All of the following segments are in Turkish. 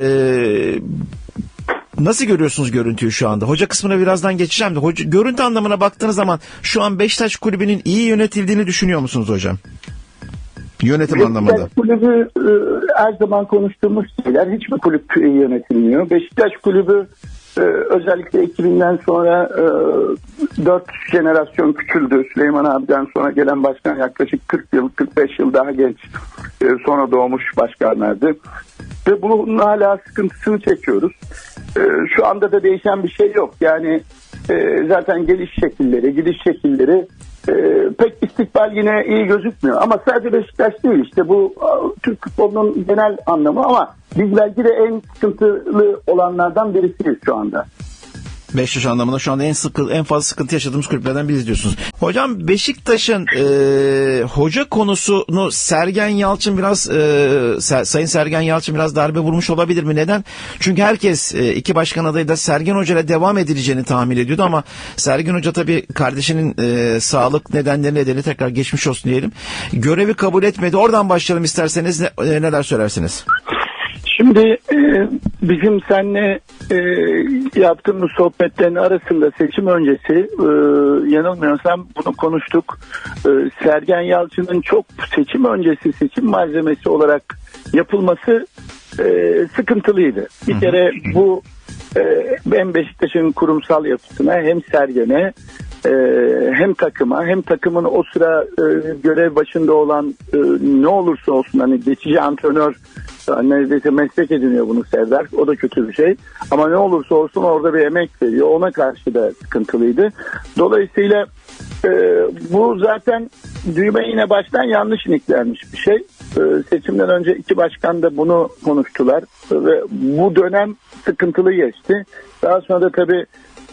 Ee, nasıl görüyorsunuz görüntüyü şu anda? Hoca kısmına birazdan geçeceğim de hoca, görüntü anlamına baktığınız zaman şu an Beşiktaş kulübünün iyi yönetildiğini düşünüyor musunuz hocam? Yönetim anlamında. Beşiktaş kulübü e, her zaman konuştuğumuz şeyler. Hiçbir kulüp iyi yönetilmiyor. Beşiktaş kulübü e, özellikle 2000'den sonra e, 4 jenerasyon küçüldü. Süleyman abiden sonra gelen başkan yaklaşık 40 yıl, 45 yıl daha genç e, sonra doğmuş başkanlardı. Ve bunun hala sıkıntısını çekiyoruz. E, şu anda da değişen bir şey yok. Yani e, zaten geliş şekilleri, gidiş şekilleri e, pek istikbal yine iyi gözükmüyor. Ama sadece Beşiktaş değil işte bu Türk futbolunun genel anlamı ama biz belki de en sıkıntılı olanlardan birisiyiz şu anda. Beşiktaş anlamında şu anda en sıkı, en fazla sıkıntı yaşadığımız kulüplerden biriz diyorsunuz. Hocam Beşiktaş'ın e, hoca konusunu Sergen Yalçın biraz e, Sayın Sergen Yalçın biraz darbe vurmuş olabilir mi? Neden? Çünkü herkes e, iki başkan adayı da Sergen Hoca ile devam edileceğini tahmin ediyordu ama Sergen Hoca tabii kardeşinin e, sağlık nedenleri nedeni tekrar geçmiş olsun diyelim. Görevi kabul etmedi. Oradan başlayalım isterseniz ne, neler söylersiniz? Şimdi e, bizim seninle e, yaptığımız sohbetlerin arasında seçim öncesi e, yanılmıyorsam bunu konuştuk. E, Sergen Yalçın'ın çok seçim öncesi seçim malzemesi olarak yapılması e, sıkıntılıydı. Bir kere bu e, hem Beşiktaş'ın kurumsal yapısına hem Sergen'e e, hem takıma hem takımın o sıra e, görev başında olan e, ne olursa olsun hani geçici antrenör e, neredeyse meslek ediniyor bunu Serdar. O da kötü bir şey. Ama ne olursa olsun orada bir emek veriyor. Ona karşı da sıkıntılıydı. Dolayısıyla e, bu zaten düğme yine baştan yanlış iniklenmiş bir şey. E, seçimden önce iki başkan da bunu konuştular ve bu dönem sıkıntılı geçti. Daha sonra da tabii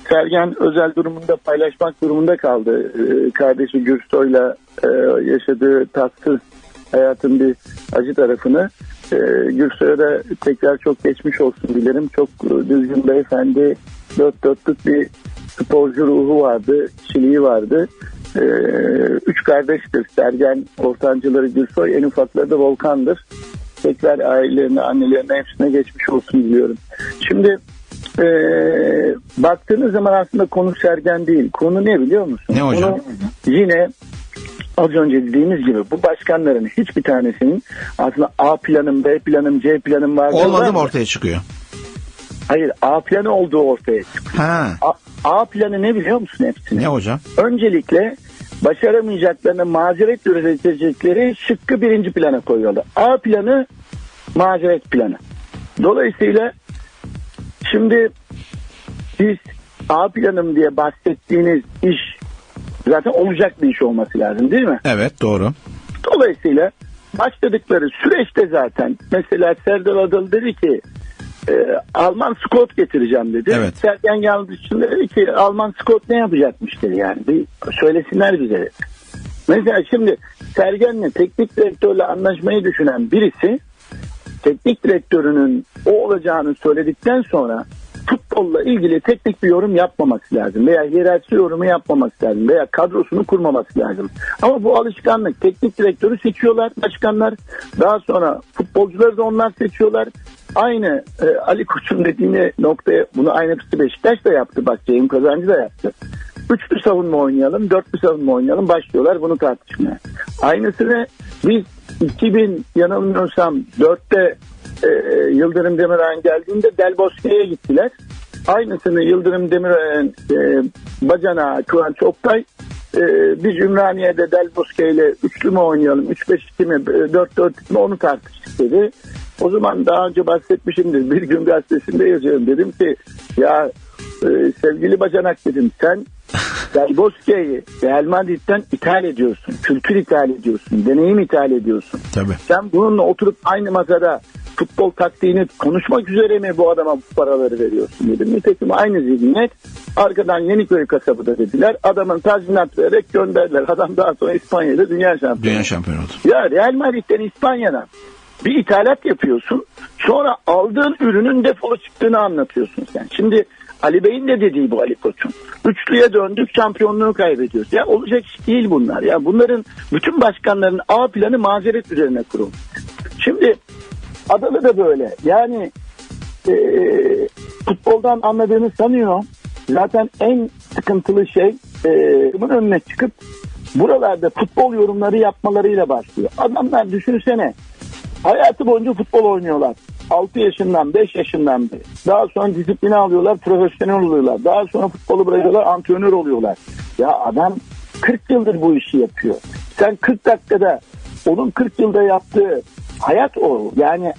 Sergen özel durumunda paylaşmak durumunda kaldı. Ee, kardeşi Gürsoy'la e, yaşadığı tatsız hayatın bir acı tarafını. Ee, Gürsoy'a da tekrar çok geçmiş olsun dilerim. Çok e, düzgün beyefendi, dört dörtlük bir sporcu ruhu vardı, kişiliği vardı. Ee, üç kardeştir. Sergen ortancıları Gürsoy, en ufakları da Volkan'dır. Tekrar ailelerine, annelerine hepsine geçmiş olsun diliyorum. Şimdi e, baktığınız zaman aslında konu Sergen değil. Konu ne biliyor musun? Ne hocam? Konu yine az önce dediğimiz gibi bu başkanların hiçbir tanesinin aslında A planım, B planım, C planım var. Olmadı mı ortaya çıkıyor? Hayır A planı olduğu ortaya çıkıyor. Ha. A, A planı ne biliyor musun hepsini? Ne hocam? Öncelikle başaramayacaklarını mazeret üretecekleri şıkkı birinci plana koyuyorlar. A planı mazeret planı. Dolayısıyla şimdi siz A planım diye bahsettiğiniz iş zaten olacak bir iş olması lazım değil mi? Evet doğru. Dolayısıyla başladıkları süreçte zaten mesela Serdar Adalı dedi ki e, Alman Scott getireceğim dedi. Evet. Sergen Yalçın dedi ki Alman Scott ne yapacakmış dedi yani. Bir söylesinler bize. dedi. Mesela şimdi Sergen'le teknik direktörle anlaşmayı düşünen birisi teknik direktörünün o olacağını söyledikten sonra futbolla ilgili teknik bir yorum yapmaması lazım veya hiyerarşi yorumu yapmaması lazım veya kadrosunu kurmaması lazım. Ama bu alışkanlık teknik direktörü seçiyorlar başkanlar daha sonra futbolcuları da onlar seçiyorlar. Aynı e, Ali Koç'un dediğini noktaya bunu aynısı Beşiktaş da yaptı bak Kazancı da yaptı. Üçlü savunma oynayalım, dörtlü savunma oynayalım başlıyorlar bunu tartışmaya. Aynısını biz 2000 yanılmıyorsam 4'te e, Yıldırım Demirören geldiğinde Del Bosque'ye gittiler. Aynısını Yıldırım Demirören e, bacana Kıvanç Oktay e, biz Ümraniye'de Del Bosque ile üçlü mü oynayalım, 3-5-2 mi, 4-4 mi onu tartıştık dedi. O zaman daha önce bahsetmişimdir. Bir gün gazetesinde yazıyorum. Dedim ki ya e, sevgili bacanak dedim sen Del Bosque'yi Real Madrid'den ithal ediyorsun. Kültür ithal ediyorsun. Deneyim ithal ediyorsun. Tabii. Sen bununla oturup aynı masada futbol taktiğini konuşmak üzere mi bu adama bu paraları veriyorsun dedim. Nitekim aynı zihniyet arkadan Yeniköy kasabı da dediler. Adamın tazminat vererek gönderdiler. Adam daha sonra İspanya'da dünya şampiyonu. Dünya şampiyonu oldu. Ya Real Madrid'den İspanya'dan bir ithalat yapıyorsun. Sonra aldığın ürünün defolu çıktığını anlatıyorsun sen. Şimdi Ali Bey'in de dediği bu Ali Koç'un. Üçlüye döndük şampiyonluğu kaybediyoruz. Ya olacak iş değil bunlar. Ya bunların bütün başkanların A planı mazeret üzerine kurulmuş. Şimdi Adalı da böyle. Yani e, futboldan anladığını sanıyor. Zaten en sıkıntılı şey e, bunun önüne çıkıp buralarda futbol yorumları yapmalarıyla başlıyor. Adamlar düşünsene hayatı boyunca futbol oynuyorlar. 6 yaşından 5 yaşından beri. Daha sonra disipline alıyorlar, profesyonel oluyorlar. Daha sonra futbolu bırakıyorlar, antrenör oluyorlar. Ya adam 40 yıldır bu işi yapıyor. Sen 40 dakikada onun 40 yılda yaptığı hayat o. Yani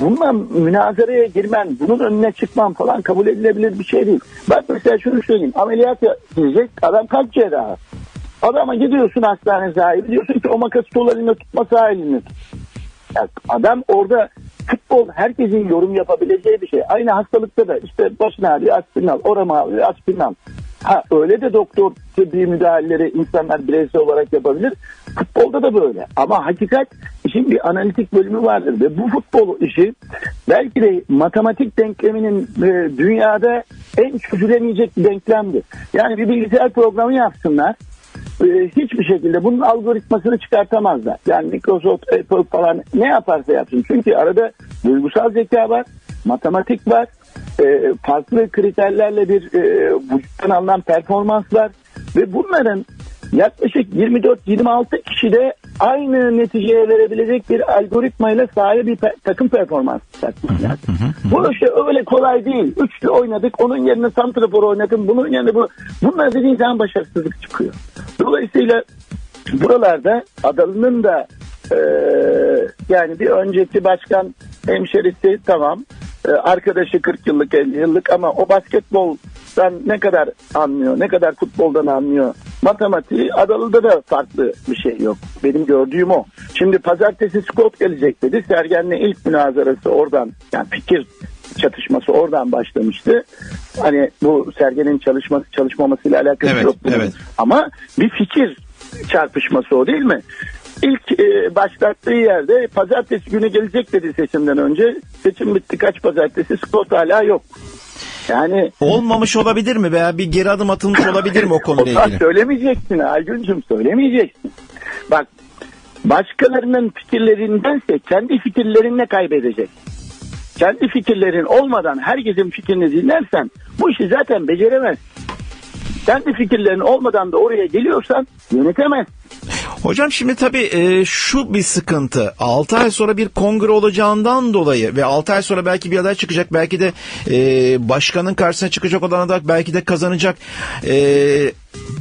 bununla münazaraya girmen, bunun önüne çıkman falan kabul edilebilir bir şey değil. Bak mesela şunu söyleyeyim. Ameliyat diyecek adam kalp cerrahı. Adama gidiyorsun hastane sahibi diyorsun ki o makası elinde tutma. Ya adam orada futbol herkesin yorum yapabileceği bir şey. Aynı hastalıkta da işte başın ağrıyor aspirin al, oram ağrıyor aspirin al. Ha öyle de doktor tıbbi müdahaleleri insanlar bireysel olarak yapabilir. Futbolda da böyle. Ama hakikat işin bir analitik bölümü vardır ve bu futbol işi belki de matematik denkleminin e, dünyada en çözülemeyecek bir denklemdir. Yani bir bilgisayar programı yapsınlar hiçbir şekilde bunun algoritmasını çıkartamazlar. Yani Microsoft, Apple falan ne yaparsa yapsın. Çünkü arada duygusal zeka var, matematik var, e, farklı kriterlerle bir e, vücuttan alınan performans var ve bunların yaklaşık 24-26 kişide aynı neticeye verebilecek bir algoritmayla sahip bir pe- takım performans çıkartmak lazım. Bu işte öyle kolay değil. Üçlü oynadık, onun yerine santrafor oynadım, bunun yerine bu. Bunlar dediğin zaman başarısızlık çıkıyor. Dolayısıyla buralarda Adalı'nın da e, yani bir önceki başkan hemşerisi tamam e, arkadaşı 40 yıllık 50 yıllık ama o basketboldan ne kadar anlıyor ne kadar futboldan anlıyor matematiği Adalı'da da farklı bir şey yok benim gördüğüm o şimdi pazartesi Scott gelecek dedi Sergen'le ilk münazarası oradan yani fikir çatışması oradan başlamıştı. Hani bu Sergen'in çalışması çalışmamasıyla alakası Evet, yok. bunun. evet. Ama bir fikir çarpışması o değil mi? İlk e, başlattığı yerde pazartesi günü gelecek dedi seçimden önce. Seçim bitti kaç pazartesi Scott hala yok. Yani Olmamış olabilir mi veya bir geri adım atılmış olabilir mi o konuyla ilgili? söylemeyeceksin Aygüncüm söylemeyeceksin. Bak başkalarının fikirlerindense kendi fikirlerinle kaybedecek. Kendi fikirlerin olmadan herkesin fikrini dinlersen bu işi zaten beceremez. Kendi fikirlerin olmadan da oraya geliyorsan yönetemez. Hocam şimdi tabii e, şu bir sıkıntı. 6 ay sonra bir kongre olacağından dolayı ve 6 ay sonra belki bir aday çıkacak. Belki de e, başkanın karşısına çıkacak olan aday belki de kazanacak. E,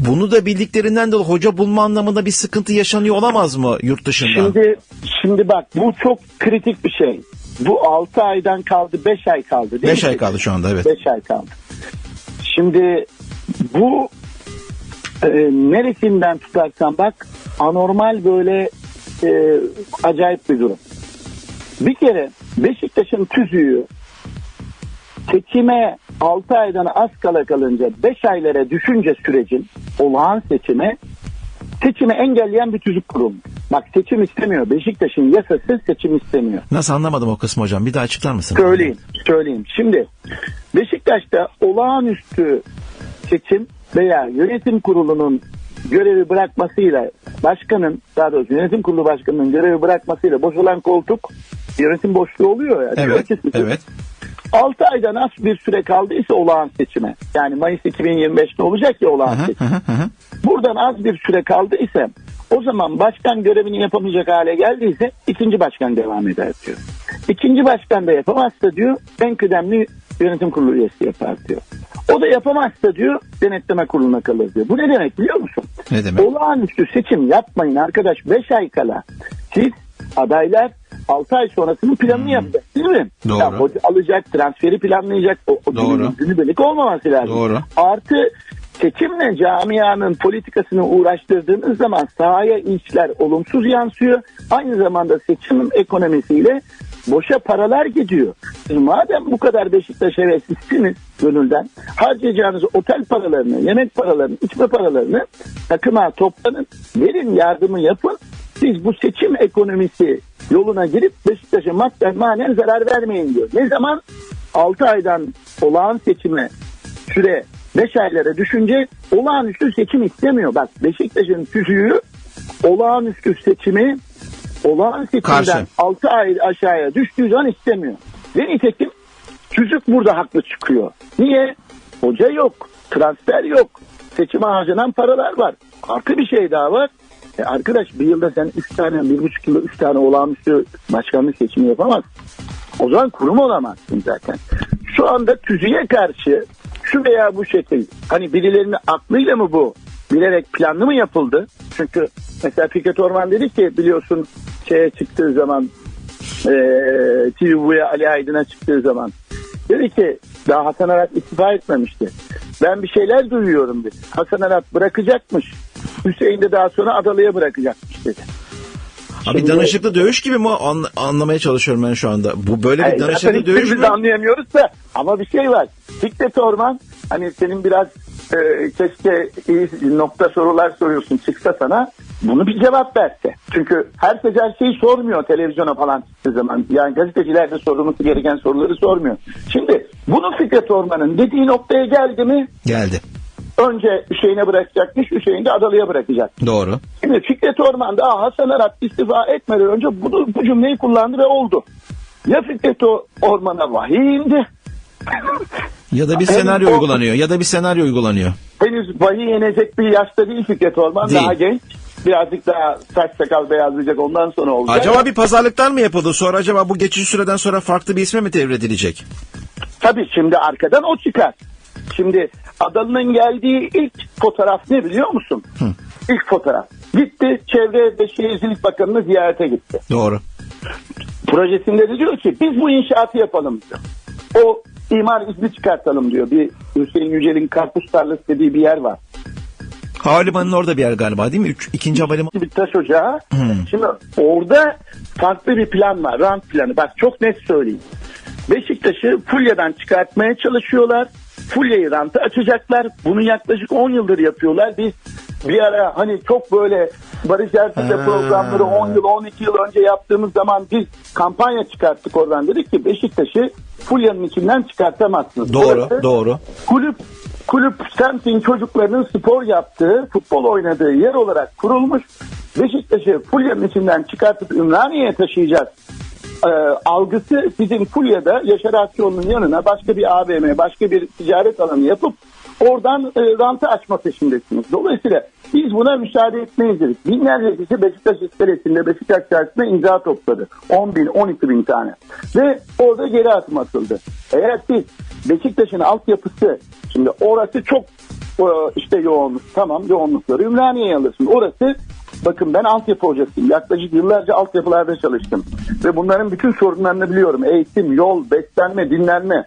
bunu da bildiklerinden dolayı hoca bulma anlamında bir sıkıntı yaşanıyor olamaz mı yurt dışında? Şimdi şimdi bak bu çok kritik bir şey. Bu 6 aydan kaldı 5 ay kaldı değil 5 mi? ay kaldı şu anda evet. 5 ay kaldı. Şimdi bu e, neresinden tutarsan bak anormal böyle e, acayip bir durum. Bir kere Beşiktaş'ın tüzüğü seçime 6 aydan az kala kalınca 5 aylara düşünce sürecin olağan seçime seçimi engelleyen bir tüzük kurum. Bak seçim istemiyor. Beşiktaş'ın yasası seçim istemiyor. Nasıl anlamadım o kısmı hocam? Bir daha açıklar mısın? Söyleyeyim, söyleyeyim. Şimdi Beşiktaş'ta olağanüstü seçim veya yönetim kurulunun görevi bırakmasıyla başkanın daha doğrusu yönetim kurulu başkanının görevi bırakmasıyla boşalan koltuk yönetim boşluğu oluyor ya. Evet, Kesinlikle. evet. 6 aydan az bir süre kaldıysa olağan seçime. Yani Mayıs 2025'te olacak ya olağan hı, seçim. Buradan az bir süre kaldı ise o zaman başkan görevini yapamayacak hale geldiyse ikinci başkan devam eder diyor. İkinci başkan da yapamazsa diyor en kıdemli yönetim kurulu üyesi yapar diyor. O da yapamazsa diyor denetleme kuruluna kalır diyor. Bu ne demek biliyor musun? Ne demek? Olağanüstü seçim yapmayın arkadaş 5 ay kala. Siz adaylar 6 ay sonrasının planını yapacak değil mi? Hmm. Doğru. Ya, hoca alacak, transferi planlayacak. O, o Doğru. günü- günübirlik olmaması lazım. Doğru. Artı seçimle camianın politikasını uğraştırdığınız zaman sahaya işler olumsuz yansıyor. Aynı zamanda seçim ekonomisiyle boşa paralar gidiyor. Siz madem bu kadar Beşiktaş heveslисiniz gönülden harcayacağınız otel paralarını, yemek paralarını, içme paralarını takıma toplanın, verin yardımı yapın. Siz bu seçim ekonomisi yoluna girip Beşiktaş'a madden manen zarar vermeyin diyor. Ne zaman? 6 aydan olağan seçime süre 5 aylara düşünce olağanüstü seçim istemiyor. Bak Beşiktaş'ın tüzüğü olağanüstü seçimi olağan seçimden Karşı. 6 ay aşağıya düştüğü zaman istemiyor. Ve nitekim Tüzük burada haklı çıkıyor. Niye? Hoca yok, transfer yok, seçime harcanan paralar var. Artı bir şey daha var. E arkadaş bir yılda sen 3 tane, bir buçuk yılda 3 tane olağanüstü başkanlık seçimi yapamazsın. O zaman kurum olamazsın zaten. Şu anda tüzüğe karşı şu veya bu şekil hani birilerinin aklıyla mı bu bilerek planlı mı yapıldı? Çünkü mesela Fikret Orman dedi ki biliyorsun şeye çıktığı zaman e, TV'ye Ali Aydın'a çıktığı zaman dedi ki daha Hasan Arat istifa etmemişti. Ben bir şeyler duyuyorum dedi. Hasan Arat bırakacakmış. Hüseyin de daha sonra Adalı'ya bırakacakmış dedi. Abi Şimdi- danışıklı dövüş gibi mi An- anlamaya çalışıyorum ben şu anda. Bu böyle bir danışıklı dövüş mü? de anlayamıyoruz da ama bir şey var. Fikret Orman hani senin biraz e, keşke iyi nokta sorular soruyorsun çıksa sana bunu bir cevap verse. Çünkü herkes her şeyi sormuyor televizyona falan çıktığı zaman. Yani gazeteciler de sorulması gereken soruları sormuyor. Şimdi bunu Fikret Orman'ın dediği noktaya geldi mi Geldi. önce Hüseyin'e bırakacakmış Hüseyin de Adalı'ya bırakacak. Doğru. Şimdi Fikret Orman da Hasan Arat istifa etmeden önce bu, bu cümleyi kullandı ve oldu. Ya Fikret Orman'a vahiy indi. Ya da bir Hem senaryo o- uygulanıyor. Ya da bir senaryo uygulanıyor. Henüz vahiy yenecek bir yaşta değil Fikret Orman. Değil. Daha genç. Birazcık daha saç sakal beyazlayacak ondan sonra olacak. Acaba bir pazarlıktan mı yapıldı? Sonra acaba bu geçici süreden sonra farklı bir isme mi devredilecek? Tabii şimdi arkadan o çıkar. Şimdi Adalı'nın geldiği ilk fotoğraf ne biliyor musun? İlk fotoğraf. Gitti Çevre ve Şehircilik Bakanı'nı ziyarete gitti. Doğru. projesinde de diyor ki biz bu inşaatı yapalım diyor. O imar izni çıkartalım diyor. Bir Hüseyin Yücel'in karpuz tarlası dediği bir yer var. Havalimanının orada bir yer galiba değil mi? Üç, ikinci havalimanı. Bir taş ocağı. Şimdi orada farklı bir plan var. Rant planı. Bak çok net söyleyeyim. Beşiktaş'ı Fulya'dan çıkartmaya çalışıyorlar. Fulya'yı rantı açacaklar. Bunu yaklaşık 10 yıldır yapıyorlar. Biz bir ara hani çok böyle Barış Ertuğrul Ha. programları 10 yıl 12 yıl önce yaptığımız zaman biz kampanya çıkarttık oradan. Dedik ki Beşiktaş'ı Fulya'nın içinden çıkartamazsınız. Doğru, Burası doğru. kulüp kulüp semtin çocuklarının spor yaptığı, futbol oynadığı yer olarak kurulmuş. Beşiktaş'ı Fulya'nın içinden çıkartıp Ümraniye'ye taşıyacağız. Ee, algısı bizim Fulya'da Yaşar Akçoğlu'nun yanına başka bir AVM, başka bir ticaret alanı yapıp oradan e, rantı açma peşindesiniz. Dolayısıyla biz buna müsaade etmeyiz dedik. Binlerce kişi Beşiktaş iskelesinde, Beşiktaş çarşısında imza topladı. 10 bin, 12 bin tane. Ve orada geri adım atıldı. Eğer siz Beşiktaş'ın altyapısı, şimdi orası çok e, işte yoğunluk, tamam yoğunlukları Ümraniye'ye alırsın. Orası Bakın ben altyapı hocasıyım. Yaklaşık yıllarca altyapılarda çalıştım. Ve bunların bütün sorunlarını biliyorum. Eğitim, yol, beslenme, dinlenme.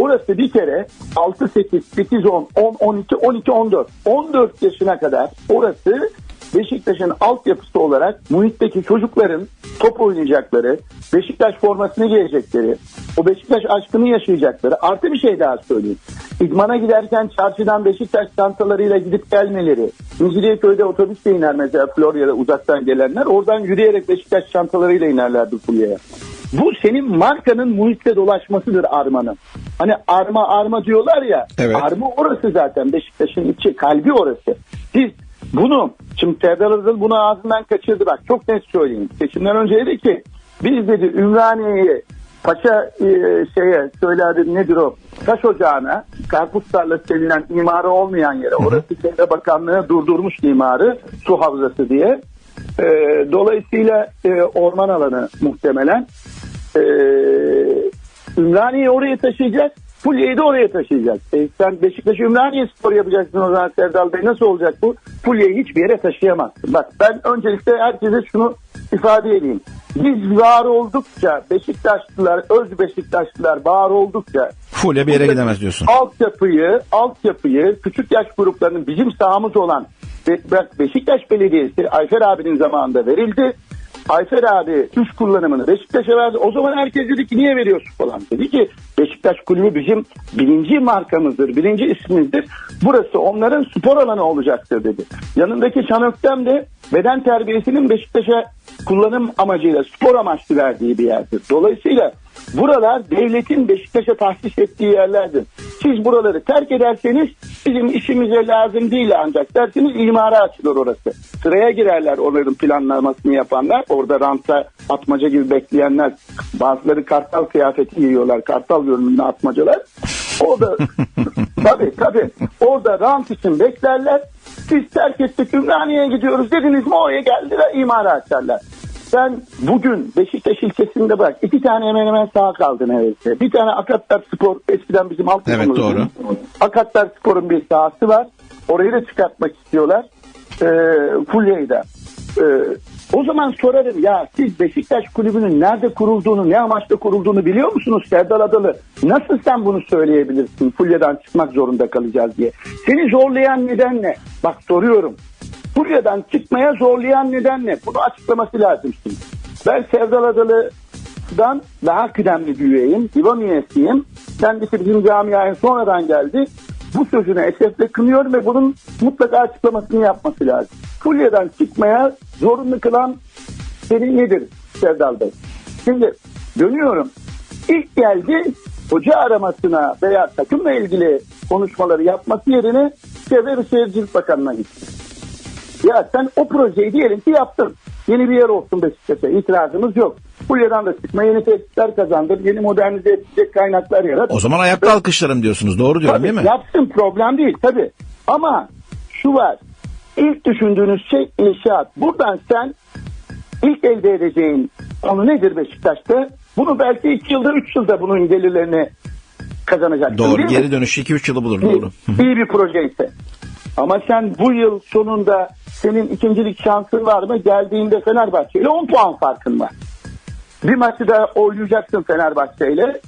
Orası bir kere 6, 8, 8, 10, 10, 12, 12, 14. 14 yaşına kadar orası Beşiktaş'ın altyapısı olarak muhitteki çocukların top oynayacakları, Beşiktaş formasını giyecekleri, o Beşiktaş aşkını yaşayacakları. Artı bir şey daha söyleyeyim. İdmana giderken çarşıdan Beşiktaş çantalarıyla gidip gelmeleri. Mecidiyeköy'de otobüsle iner mesela Florya'da uzaktan gelenler. Oradan yürüyerek Beşiktaş çantalarıyla inerlerdi Fulya'ya. Bu senin markanın muhitte dolaşmasıdır armanın. Hani arma arma diyorlar ya. Evet. Arma orası zaten Beşiktaş'ın içi, kalbi orası. Siz bunu, şimdi Serdar Azıl bunu ağzından kaçırdı bak çok net söyleyeyim. Seçimden önce dedi ki biz dedi Ümraniye'yi Paşa e, şeye söyle adı nedir o taş ocağına karpuz tarlası denilen imarı olmayan yere orası Çevre Bakanlığı durdurmuş imarı su havzası diye. E, dolayısıyla e, orman alanı muhtemelen e, Ümraniye'yi oraya taşıyacak. Fulya'yı da oraya taşıyacak. E, sen Beşiktaş Ümraniye spor yapacaksın o zaman Serdal Bey. Nasıl olacak bu? Fulya'yı hiçbir yere taşıyamazsın. Bak ben öncelikle herkese şunu ifade edeyim. Biz var oldukça Beşiktaşlılar, öz Beşiktaşlılar var oldukça Fulya bir yere gidemez diyorsun. altyapıyı, altyapıyı küçük yaş gruplarının bizim sahamız olan Beşiktaş Belediyesi Ayfer abinin zamanında verildi. Ayfer abi üst kullanımını Beşiktaş'a verdi. O zaman herkes dedi ki niye veriyorsun falan. Dedi ki Beşiktaş kulübü bizim birinci markamızdır, birinci ismimizdir. Burası onların spor alanı olacaktır dedi. Yanındaki Çanöktem de beden terbiyesinin Beşiktaş'a kullanım amacıyla spor amaçlı verdiği bir yerdir. Dolayısıyla Buralar devletin Beşiktaş'a tahsis ettiği yerlerdir. Siz buraları terk ederseniz bizim işimize lazım değil ancak derseniz imara açılır orası. Sıraya girerler onların planlamasını yapanlar. Orada ranta atmaca gibi bekleyenler. Bazıları kartal kıyafeti giyiyorlar. Kartal görünümlü atmacalar. Orada tabii tabii orada rant için beklerler. Siz terk ettik Ümraniye'ye gidiyoruz dediniz mi oraya geldiler imara açarlar. Sen bugün Beşiktaş ilçesinde bak iki tane hemen hemen sağ kaldı neredeyse. Bir tane Akatlar Spor eskiden bizim alt Evet, doğru. Akatlar Spor'un bir sahası var. Orayı da çıkartmak istiyorlar. Ee, Fulya'yı. Ee, o zaman sorarım ya siz Beşiktaş kulübünün nerede kurulduğunu, ne amaçla kurulduğunu biliyor musunuz Serdar Adalı? Nasıl sen bunu söyleyebilirsin? Fulya'dan çıkmak zorunda kalacağız diye. Seni zorlayan neden ne? Bak soruyorum. Fulya'dan çıkmaya zorlayan neden ne? Bunu açıklaması lazım şimdi. Ben Serdar Adalı'dan daha kıdemli bir üyeyim. Divan üyesiyim. Kendisi bizim camiaya sonradan geldi. Bu sözünü esefle kınıyorum ve bunun mutlaka açıklamasını yapması lazım. Fulya'dan çıkmaya zorunlu kılan seni nedir Serdar Bey? Şimdi dönüyorum. İlk geldi hoca aramasına veya takımla ilgili konuşmaları yapması yerine Çevre ve Şehircilik Bakanı'na gitti. Ya sen o projeyi diyelim ki yaptın. Yeni bir yer olsun Beşiktaş'a. İtirazımız yok. Fulya'dan da çıkma yeni tesisler kazandır. Yeni modernize edecek kaynaklar yarat. O zaman ayakta alkışlarım diyorsunuz. Doğru diyorum Tabii, değil mi? Yapsın problem değil tabii. Ama şu var. İlk düşündüğünüz şey inşaat. Buradan sen ilk elde edeceğin konu nedir Beşiktaş'ta? Bunu belki 2 yılda 3 yılda bunun gelirlerini kazanacaksın Doğru. mi? Geri dönüşü 2-3 yılı bulur. Doğru. İyi, iyi bir proje ise. Ama sen bu yıl sonunda senin ikincilik şansın var mı? Geldiğinde Fenerbahçe ile 10 puan farkın var. Bir maçı da oynayacaksın Fenerbahçe ile.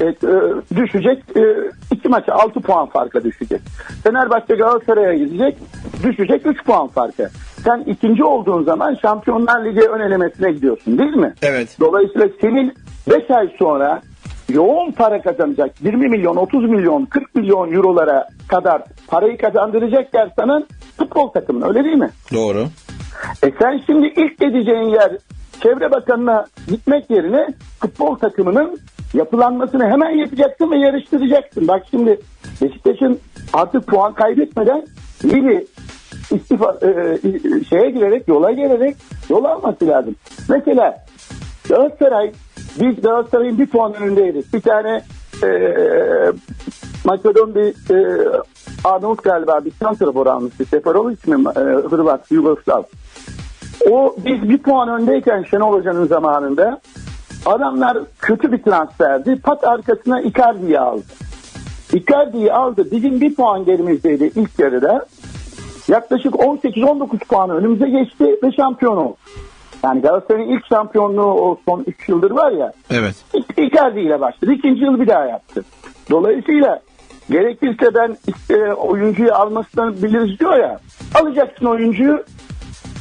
Evet, e, düşecek. E, iki maçı 6 puan farka düşecek. Fenerbahçe Galatasaray'a gidecek. Düşecek 3 puan farka. Sen ikinci olduğun zaman Şampiyonlar Ligi ön elemesine gidiyorsun değil mi? Evet. Dolayısıyla senin 5 ay sonra yoğun para kazanacak 20 milyon, 30 milyon, 40 milyon eurolara kadar parayı kazandıracak yer sana futbol takımın öyle değil mi? Doğru. E sen şimdi ilk gideceğin yer Çevre Bakanı'na gitmek yerine futbol takımının yapılanmasını hemen yapacaksın ve yarıştıracaksın. Bak şimdi Beşiktaş'ın artık puan kaybetmeden bir istifa, e, e, şeye girerek, yola girerek yol alması lazım. Mesela Galatasaray, biz Galatasaray'ın bir puan önündeydik. Bir tane e, Makedon bir e, Arnavut galiba bir santrafor almıştı. Seferovic mi? E, Hırvat, Yugoslav. O biz bir puan öndeyken Şenol Hoca'nın zamanında adamlar kötü bir transferdi. Pat arkasına Icardi'yi aldı. Icardi'yi aldı. Bizim bir puan gerimizdeydi ilk yarıda. Yaklaşık 18-19 puan önümüze geçti ve şampiyon oldu. Yani Galatasaray'ın ilk şampiyonluğu o son 3 yıldır var ya. Evet. Icardi ile başladı. İkinci yıl bir daha yaptı. Dolayısıyla gerekirse ben işte oyuncuyu almasını biliriz diyor ya. Alacaksın oyuncuyu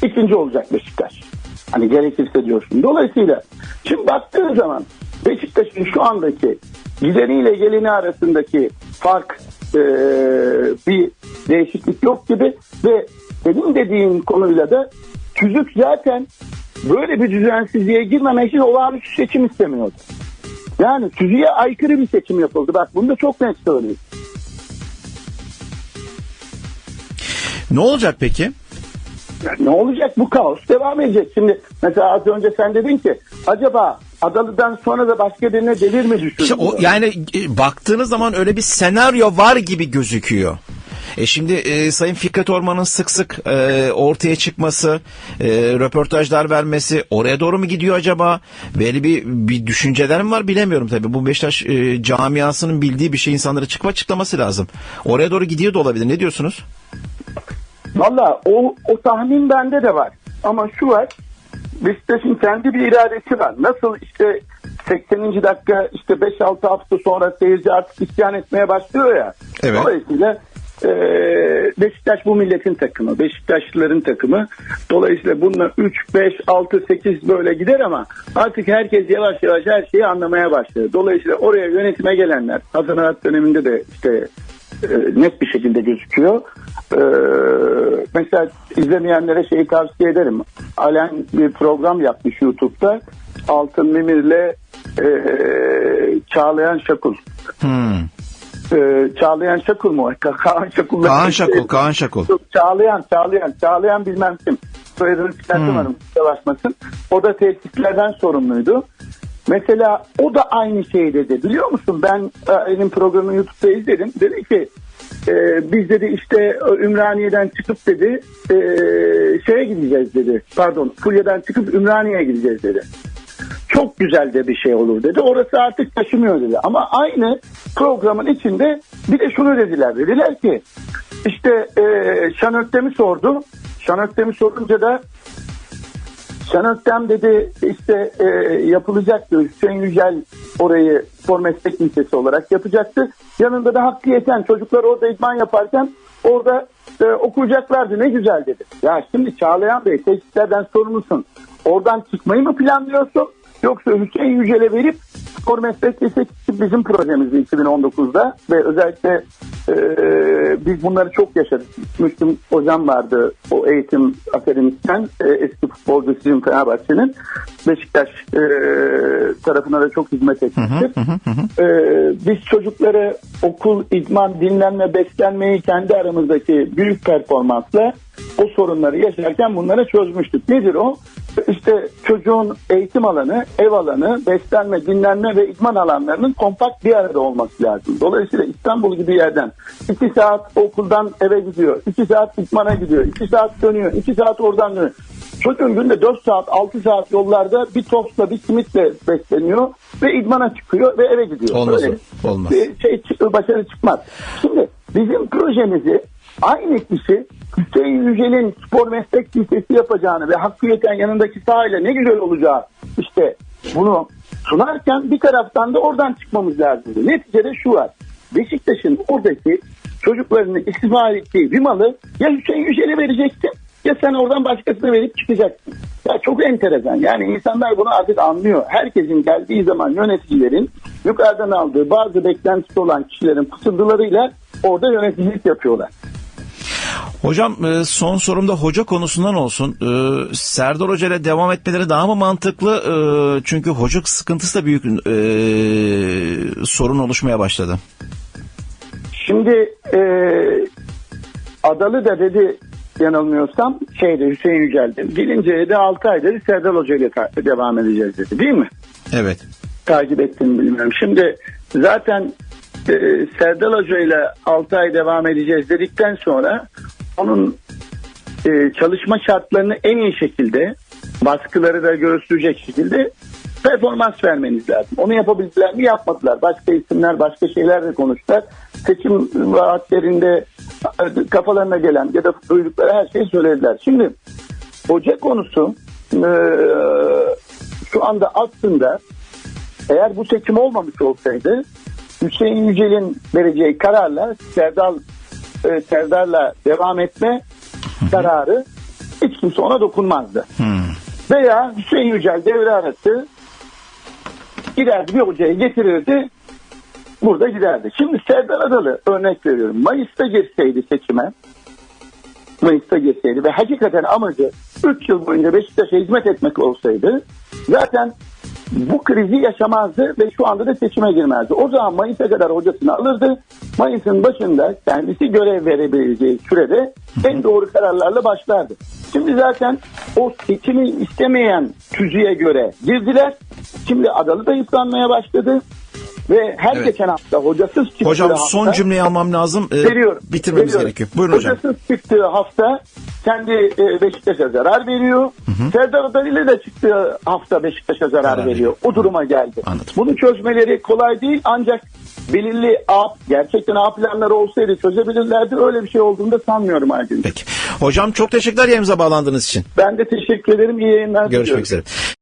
ikinci olacak Beşiktaş. Hani gerekirse diyorsun. Dolayısıyla şimdi baktığın zaman Beşiktaş'ın şu andaki gideniyle geleni arasındaki fark e, bir değişiklik yok gibi ve senin dediğin konuyla da Tüzük zaten böyle bir düzensizliğe girmemek için olağanüstü seçim istemiyordu. Yani tüzüğe aykırı bir seçim yapıldı. Bak bunu da çok net söyleyeyim. Ne olacak peki? Ne olacak bu kaos devam edecek. Şimdi mesela az önce sen dedin ki acaba Adalı'dan sonra da başka birine delir mi düşündü? İşte o, yani e, baktığınız zaman öyle bir senaryo var gibi gözüküyor. E şimdi e, Sayın Fikret Orman'ın sık sık e, ortaya çıkması, e, röportajlar vermesi oraya doğru mu gidiyor acaba? Böyle bir bir düşünceler mi var bilemiyorum tabii. Bu Beşiktaş e, camiasının bildiği bir şey insanlara çıkıp açıklaması lazım. Oraya doğru gidiyor da olabilir. Ne diyorsunuz? Valla o, o tahmin bende de var. Ama şu var. Beşiktaş'ın kendi bir iradesi var. Nasıl işte 80. dakika işte 5-6 hafta sonra seyirci artık isyan etmeye başlıyor ya. Evet. Dolayısıyla e, Beşiktaş bu milletin takımı. Beşiktaşlıların takımı. Dolayısıyla bununla 3, 5, 6, 8 böyle gider ama artık herkes yavaş yavaş her şeyi anlamaya başladı. Dolayısıyla oraya yönetime gelenler Hasan Arat döneminde de işte e, net bir şekilde gözüküyor. E, mesela izlemeyenlere şeyi tavsiye ederim. Alen bir program yapmış YouTube'da. Altın Mimir'le e, Çağlayan Şakul. Hmm. E, Çağlayan Şakul mu? Ka- Kaan Şakul. Kaan Şakul, Kaan Şakul. Yok, Çağlayan, Çağlayan, Çağlayan bilmem kim. Soyadını çıkartamadım, kusura bakmasın. O da tesislerden sorumluydu. Mesela o da aynı şey dedi. Biliyor musun ben e, benim programını YouTube'da izledim. Dedi ki e, biz dedi işte Ümraniye'den çıkıp dedi e, şeye gideceğiz dedi. Pardon Fulya'dan çıkıp Ümraniye'ye gideceğiz dedi. Çok güzel de bir şey olur dedi. Orası artık taşımıyor dedi. Ama aynı programın içinde bir de şunu dediler. Dediler ki işte e, Şanöktem'i sordu. Şanöktem'i sorunca da Şanöktem dedi işte e, yapılacaktı. Hüseyin Yücel orayı spor meslek lisesi olarak yapacaktı. Yanında da Hakkı Yeten çocuklar orada idman yaparken orada e, okuyacaklardı ne güzel dedi. Ya şimdi Çağlayan Bey tesislerden sorumlusun. Oradan çıkmayı mı planlıyorsun? Yoksa Hüseyin Yücel'e verip spor meslek lisesi bizim projemizdi 2019'da ve özellikle e, biz bunları çok yaşadık. Müslüm hocam vardı o eğitim akademisinden e, eski futbolcu sizin Fenerbahçe'nin Beşiktaş e, tarafına da çok hizmet etmiştir. E, biz çocukları okul, idman, dinlenme, beslenmeyi kendi aramızdaki büyük performansla o sorunları yaşarken bunları çözmüştük. Nedir o? İşte çocuğun eğitim alanı, ev alanı, beslenme, dinlenme ve idman alanlarının kompakt bir arada olması lazım. Dolayısıyla İstanbul gibi yerden 2 saat okuldan eve gidiyor, 2 saat idmana gidiyor, 2 saat dönüyor, 2 saat oradan dönüyor. Çocuğun günde 4 saat, 6 saat yollarda bir tostla, bir simitle besleniyor ve idmana çıkıyor ve eve gidiyor. Olmaz Böyle o, olmaz. Şey, başarı çıkmaz. Şimdi bizim projemizi aynı kişi Hüseyin Yücel'in spor meslek lisesi yapacağını ve Hakkı Yeten yanındaki sahayla ne güzel olacağı işte bunu sunarken bir taraftan da oradan çıkmamız lazım. Neticede şu var. Beşiktaş'ın oradaki çocuklarını istismar ettiği bir malı ya Hüseyin Yücel'e vereceksin ya sen oradan başkasına verip çıkacaksın. Ya çok enteresan. Yani insanlar bunu artık anlıyor. Herkesin geldiği zaman yöneticilerin yukarıdan aldığı bazı beklentisi olan kişilerin fısıldılarıyla orada yöneticilik yapıyorlar. Hocam e, son sorum da hoca konusundan olsun. E, Serdar Hoca ile devam etmeleri daha mı mantıklı? E, Çünkü hoca sıkıntısı da büyük sorun oluşmaya başladı. Şimdi e, Adalı da dedi yanılmıyorsam şeyde Hüseyin Yücel'de. Gelinceye de 6 ay dedi Serdar Hoca ile devam edeceğiz dedi değil mi? Evet. Takip ettim bilmiyorum. Şimdi zaten e, Serdar Hoca ile 6 ay devam edeceğiz dedikten sonra onun e, çalışma şartlarını en iyi şekilde baskıları da göğüsleyecek şekilde performans vermeniz lazım. Onu yapabildiler mi? Yapmadılar. Başka isimler, başka şeyler de konuştular. Seçim vaatlerinde e, kafalarına gelen ya da duydukları her şeyi söylediler. Şimdi hoca konusu e, şu anda aslında eğer bu seçim olmamış olsaydı Hüseyin Yücel'in vereceği kararla Serdar e, Serdar'la devam etme kararı hiç kimse ona dokunmazdı. Veya Hüseyin Yücel devre arası giderdi bir hocayı getirirdi burada giderdi. Şimdi Serdar Adalı örnek veriyorum. Mayıs'ta girseydi seçime Mayıs'ta girseydi ve hakikaten amacı 3 yıl boyunca Beşiktaş'a hizmet etmek olsaydı zaten bu krizi yaşamazdı ve şu anda da seçime girmezdi. O zaman Mayıs'a kadar hocasını alırdı. Mayıs'ın başında kendisi görev verebileceği sürede en doğru kararlarla başlardı. Şimdi zaten o seçimi istemeyen tüzüğe göre girdiler. Şimdi Adalı da yıpranmaya başladı. Ve her Evet. geçen hafta hocasız çıktığı Hocam hafta, son cümleyi almam lazım. E, veriyorum. Bitirmemiz veriyorum. gerekiyor. Buyurun hocam. Hocasız çıktığı hafta kendi e, Beşiktaş'a zarar veriyor. Serdar Adalı de çıktığı hafta Beşiktaş'a zarar, Zarar veriyor. veriyor. O duruma geldi. Anladım. Bunu çözmeleri kolay değil ancak belirli A, gerçekten A planları olsaydı çözebilirlerdi. Öyle bir şey olduğunu da sanmıyorum Aydın. Peki. Hocam çok teşekkürler yayınımıza bağlandığınız için. Ben de teşekkür ederim. İyi yayınlar Görüşmek üzere.